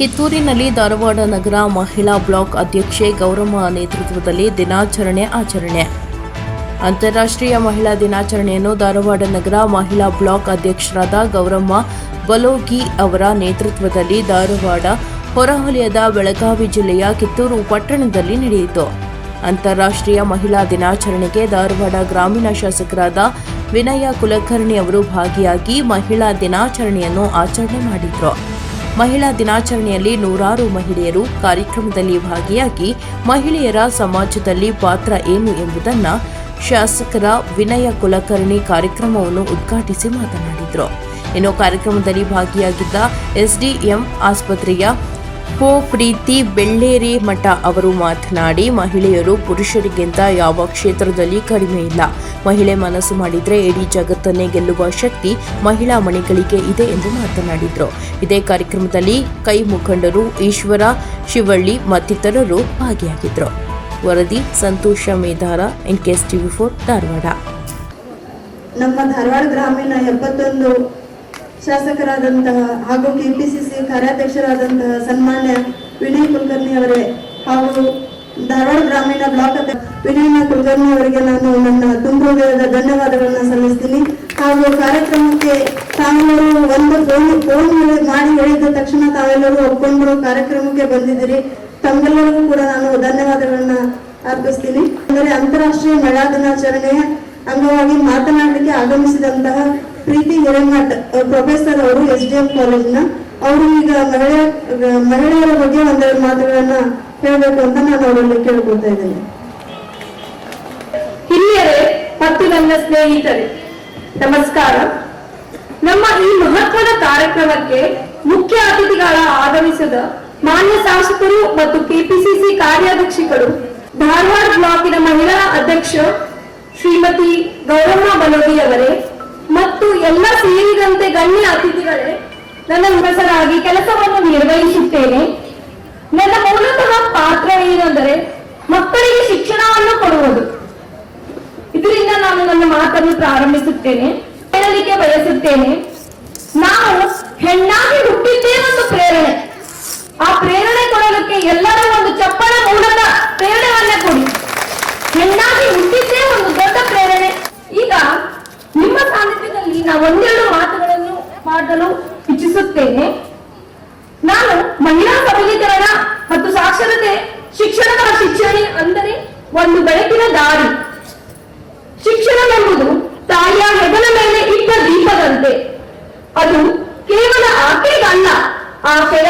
ಕಿತ್ತೂರಿನಲ್ಲಿ ಧಾರವಾಡ ನಗರ ಮಹಿಳಾ ಬ್ಲಾಕ್ ಅಧ್ಯಕ್ಷೆ ಗೌರಮ್ಮ ನೇತೃತ್ವದಲ್ಲಿ ದಿನಾಚರಣೆ ಆಚರಣೆ. ಅಂತಾರಾಷ್ಟ್ರೀಯ ಮಹಿಳಾ ದಿನಾಚರಣೆಯನ್ನು ಧಾರವಾಡ ನಗರ ಮಹಿಳಾ ಬ್ಲಾಕ್ ಅಧ್ಯಕ್ಷರಾದ ಗೌರಮ್ಮ ಬಲೋಗಿ ಅವರ ನೇತೃತ್ವದಲ್ಲಿ ಧಾರವಾಡ ಹೊರವಲಯದ ಬೆಳಗಾವಿ ಜಿಲ್ಲೆಯ ಕಿತ್ತೂರು ಪಟ್ಟಣದಲ್ಲಿ ನಡೆಯಿತು. ಅಂತಾರಾಷ್ಟ್ರೀಯ ಮಹಿಳಾ ದಿನಾಚರಣೆಗೆ ಧಾರವಾಡ ಗ್ರಾಮೀಣ ಶಾಸಕರಾದ ವಿನಯ ಕುಲಕರ್ಣಿ ಅವರು ಭಾಗಿಯಾಗಿ ಮಹಿಳಾ ದಿನಾಚರಣೆಯನ್ನು ಆಚರಣೆ ಮಾಡಿದ್ರು. ಮಹಿಳಾ ದಿನಾಚರಣೆಯಲ್ಲಿ ನೂರಾರು ಮಹಿಳೆಯರು ಕಾರ್ಯಕ್ರಮದಲ್ಲಿ ಭಾಗಿಯಾಗಿ ಮಹಿಳೆಯರ ಸಮಾಜದಲ್ಲಿ ಪಾತ್ರ ಏನು ಎಂಬುದನ್ನು ಶಾಸಕರ ವಿನಯ ಕುಲಕರ್ಣಿ ಕಾರ್ಯಕ್ರಮವನ್ನು ಉದ್ಘಾಟಿಸಿ ಮಾತನಾಡಿದರು. ಇನ್ನು ಕಾರ್ಯಕ್ರಮದಲ್ಲಿ ಭಾಗಿಯಾಗಿದ್ದ ಎಸ್ಡಿಎಂ ಆಸ್ಪತ್ರೆಯ ಹೋ ಪ್ರೀತಿ, ಬೆಳ್ಳೇರಿ ಮಠ ಅವರು ಮಾತನಾಡಿ, ಮಹಿಳೆಯರು ಪುರುಷರಿಗಿಂತ ಯಾವ ಕ್ಷೇತ್ರದಲ್ಲಿ ಕಡಿಮೆ ಇಲ್ಲ. ಮಹಿಳೆ ಮನಸ್ಸು ಮಾಡಿದ್ರೆ ಇಡೀ ಜಗತ್ತನ್ನೇ ಗೆಲ್ಲುವ ಶಕ್ತಿ ಮಹಿಳಾ ಮಣಿಗಳಿಗೆ ಇದೆ ಎಂದು ಮಾತನಾಡಿದರು. ಇದೇ ಕಾರ್ಯಕ್ರಮದಲ್ಲಿ ಕೈ ಮುಖಂಡರು ಈಶ್ವರ, ಶಿವಳ್ಳಿ ಮತ್ತಿತರರು ಭಾಗಿಯಾಗಿದ್ದರು ವರದಿ Santosha Medhara N TV for Dharwad. ನಮ್ಮ ಧಾರವಾಡ ಗ್ರಾಮೀಣ ಎಪ್ಪತ್ತೊಂದು ಶಾಸಕರಾದಂತಹ ಹಾಗೂ ಕೆಪಿಸಿಸಿ ಕಾರ್ಯಾಧ್ಯಕ್ಷರಾದಂತಹ ಸನ್ಮಾನ್ಯ ವಿನಯ್ ಕುಲಕರ್ಣಿ ಅವರೇ ಹಾಗೂ ಧಾರವಾಡ ಗ್ರಾಮೀಣ ಬ್ಲಾಕ್ ವಿನಯ್ ಕುಲಕರ್ಣಿ ಅವರಿಗೆ ನಾನು ನನ್ನ ತುಂಬ ಹೃದಯದ ಧನ್ಯವಾದಗಳನ್ನ ಸಲ್ಲಿಸ್ತೀನಿ. ಹಾಗೂ ಕಾರ್ಯಕ್ರಮಕ್ಕೆ ತಾವೆಲ್ಲರೂ ಒಂದು ಫೋನ್ ಫೋನ್ ಮಾಡಿ ಹೇಳಿದ ತಕ್ಷಣ ತಾವೆಲ್ಲರೂ ಒಪ್ಕೊಂಡು ಕಾರ್ಯಕ್ರಮಕ್ಕೆ ಬಂದಿದ್ದೀರಿ. ತಮ್ಮೆಲ್ಲರಿಗೂ ಕೂಡ ನಾನು ಧನ್ಯವಾದಗಳನ್ನ ಅರ್ಪಿಸ್ತೀನಿ. ಅಂದರೆ ಅಂತಾರಾಷ್ಟ್ರೀಯ ಮಹಿಳಾ ದಿನಾಚರಣೆಯ ಅಂಗವಾಗಿ ಮಾತನಾಡಲಿಕ್ಕೆ ಆಗಮಿಸಿದಂತಹ ಪ್ರೀತಿ ಹಿರೇಮಠ್ ಪ್ರೊಫೆಸರ್ ಅವರು ಎಸ್ ಡಿ ಎಂ ಕಾಲೇಜ್ನ ಅವರು ಈಗ ಮಹಿಳೆ ಮಹಿಳೆಯರ ಬಗ್ಗೆ ಒಂದೆರಡು ಮಾತುಗಳನ್ನ ಹೇಳಬೇಕು ಅಂತ ನಾನು ಅವರಲ್ಲಿ ಕೇಳ್ಕೊಳ್ತಾ ಇದ್ದೇನೆ. ಹಿರಿಯರೇ ಮತ್ತು ನನ್ನ ಸ್ನೇಹಿತರೆ, ನಮಸ್ಕಾರ. ನಮ್ಮ ಈ ಮಹತ್ವದ ಕಾರ್ಯಕ್ರಮಕ್ಕೆ ಮುಖ್ಯ ಅತಿಥಿಗಳ ಆಗಮಿಸಿದ ಮಾನ್ಯ ಶಾಸಕರು ಮತ್ತು ಕೆಪಿಸಿಸಿ ಕಾರ್ಯಾಧ್ಯಕ್ಷಗಳು, ಧಾರವಾಡ ಬ್ಲಾಕಿನ ಮಹಿಳಾ ಅಧ್ಯಕ್ಷ ಶ್ರೀಮತಿ ಗೌರಮ್ಮ ಬಲೋಗಿ ಅವರೇ ಎಲ್ಲ ಸೇರಿದಂತೆ ಗಣ್ಯ ಅತಿಥಿಗಳೇ, ನನ್ನ ಮುಖಸರಾಗಿ ಕೆಲಸವನ್ನು ನಿರ್ವಹಿಸುತ್ತೇನೆ. ನನ್ನ ಮೂಲತಃ ಪಾತ್ರ ಏನೆಂದರೆ ಮಕ್ಕಳಿಗೆ ಶಿಕ್ಷಣವನ್ನು ಕೊಡುವುದು. ಇದರಿಂದ ನಾನು ನನ್ನ ಮಾತನ್ನು ಪ್ರಾರಂಭಿಸುತ್ತೇನೆ, ಹೇಳಲಿಕ್ಕೆ ಬಯಸುತ್ತೇನೆ. ನಾವು ನಾವು ಒಂದೆರಡು ಮಾತುಗಳನ್ನು ಮಾಡಲು ಇಚ್ಛಿಸುತ್ತೇನೆ ನಾನು ಮಹಿಳಾ ಸಬಲೀಕರಣ ಮತ್ತು ಸಾಕ್ಷರತೆ ಶಿಕ್ಷಣದ ಶಿಕ್ಷಣ ಅಂದರೆ ಒಂದು ಬೆಳಕಿನ ದಾರಿ. ಶಿಕ್ಷಣವೆಂಬುದು ತಾಯಿಯ ಹೆಗಲ ಮೇಲೆ ಇಟ್ಟ ದೀಪದಂತೆ. ಅದು ಕೇವಲ ಆಕೆಗಲ್ಲ, ಆಕೆಯ